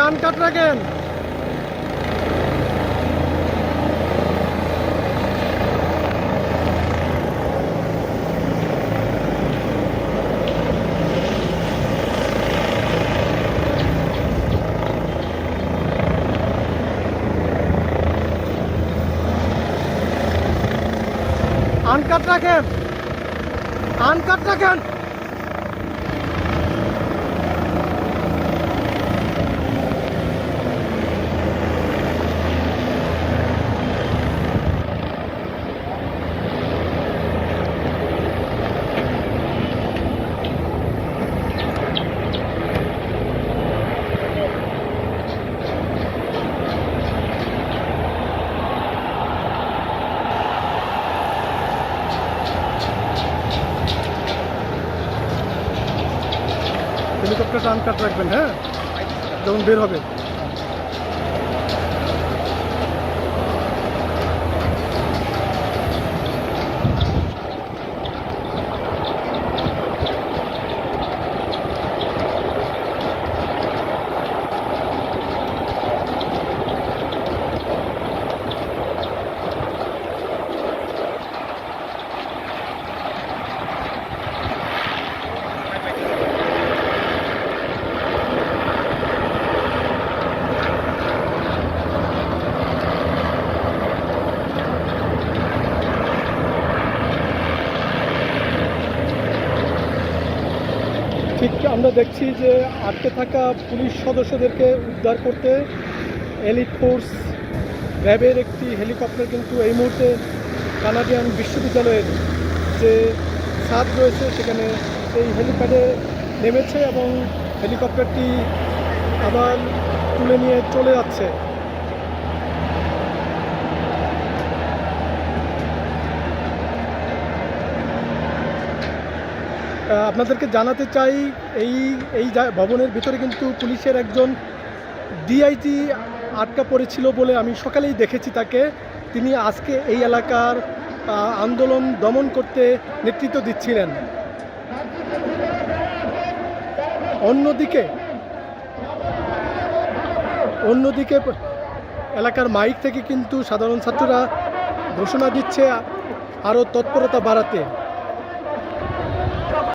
Uncut রাখেন uncut রাখেন uncut রাখেন হেলিকপ্টারটা আনকাট রাখবেন হ্যাঁ যখন বের হবে ঠিক আমরা দেখছি যে আটকে থাকা পুলিশ সদস্যদেরকে উদ্ধার করতে এলিট ফোর্স র্যাবের একটি হেলিকপ্টার কিন্তু এই মুহূর্তে কানাডিয়ান বিশ্ববিদ্যালয়ের যে ছাদ রয়েছে, সেখানে এই হেলিপ্যাডে নেমেছে এবং হেলিকপ্টারটি আবার তুলে নিয়ে চলে যাচ্ছে। আপনাদেরকে জানাতে চাই, এই এই ভবনের ভিতরে কিন্তু পুলিশের একজন ডিআইজি আটকা পড়েছিল বলে আমি সকালেই দেখেছি তাকে। তিনি আজকে এই এলাকার আন্দোলন দমন করতে নেতৃত্ব দিচ্ছিলেন। অন্যদিকে অন্যদিকে এলাকার মাইক থেকে কিন্তু সাধারণ ছাত্ররা ঘোষণা দিচ্ছে আরও তৎপরতা বাড়াতে।